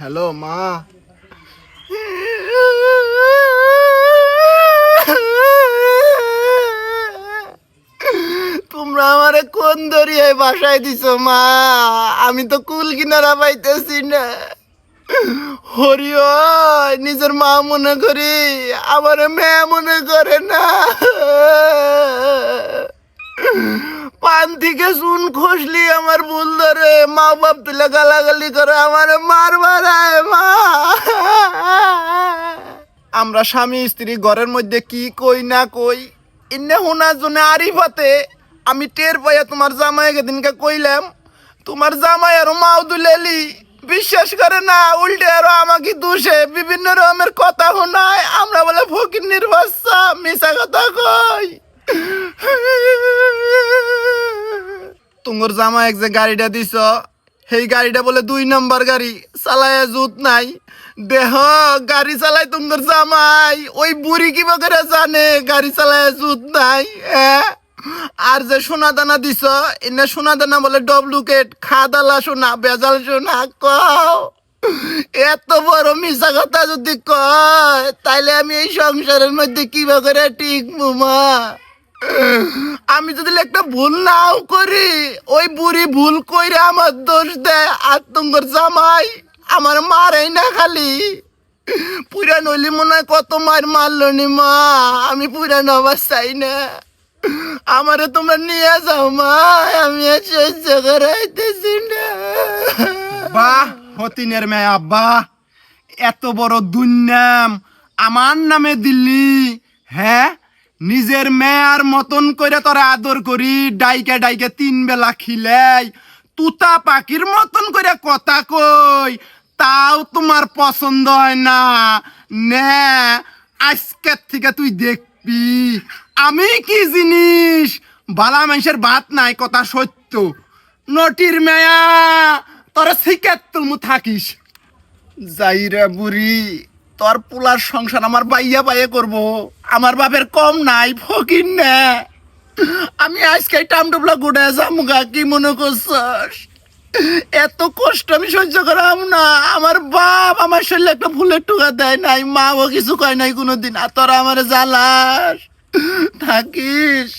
Hello, মা। তোমরা আমারে কোন দরিয়ায় বাসায় দিছো, মা? আমি তো কুল কিনারা পাইতেছি না। হরি নিজের মা মনে করি, আমার মেয়ে মনে করে না। পান থেকে চুন খসলি আমার ভুল ধরে। মা বাপ তুলে গালাগালি করে আমার মার মারায় মা। আমরা স্বামী স্ত্রী ঘরের মধ্যে কি কই না কই? ইন্নে হোনার জন্য আরিফাতে আমি টের পাইয়া তোমার জামাইকে দিনকে কইলাম, তোমার জামাই আরও মাও দুলেলি। বিশ্বাস করে না, উল্টে আরও আমাকে দোষে। বিভিন্ন রকমের কথা শোনায় আমরা বলে ফকির নির্বাচা মিশা কথা কই? তোমার জামা এক যে গাড়িটা দিছ, সেই গাড়িটা বলে দুই নম্বর গাড়ি, চালায় জুত নাই। দেহ, গাড়ি চালাই তোমার জামাই, ওই বুড়ি কি করে জানে, গাড়ি চালায় জুত নাই হ্যাঁ আর যে সোনা দানা দিছ, এনে সোনা দানা বলে ডবলুকেট খাদালা সোনা, বেজাল সোনা, কও। এত বড় মিশা কথা যদি কয়, তাইলে আমি এই সংসারের মধ্যে কীভাবে করে টিকবো, মা? আমি যদি একটা ভুল নাও করি, ওই বুড়ি ভুল কইরে আমার দোষ দেয় আর তোমার জামাই আমার মারাই না খালি। পুরা নইলি মনে হয় কত মার মারলো নি মা, আমি পুরা নবার চাই না। আমারে তোমরা নিয়ে যাও মা, আমি আর সহ্য করাইতেছি না। বাহ, হতিনের মেয়ে আব্বা, এত বড় দুর্নাম, আমার নামে দিল্লি হ্যাঁ? নিজের মেয়ার মতন করে তোরা আদর করি, ডাইকে ডাইকে তিন বেলা খিলাই, তুতা পাখির মতন করে কথা কই, তাও তোমার পছন্দ হয় না। নে, আজকের থেকে তুই দেখবি, আমি কি জিনিস? বালা মানুষের ভাত নাই, কথা সত্য। নটির মেয়া, তোরা শিকার তুমি থাকিস। যাইরা বুড়ি। তোর পোলার সংসার আমার বাইয়া বাইয়ে করব। আমার বাপের কম নাই, ফকির না। আমি আজকে টামটুপলা গুড়ে যামুগা কি মনে করছস? এত কষ্ট আমি সহ্য করাম না। আমার বাপ আমার শরীরে একটা ফুলের টুকা দেয় নাই, মাও কিছু কয় নাই কোনোদিন, আর তোরা আমার জ্বালাস। থাকিস।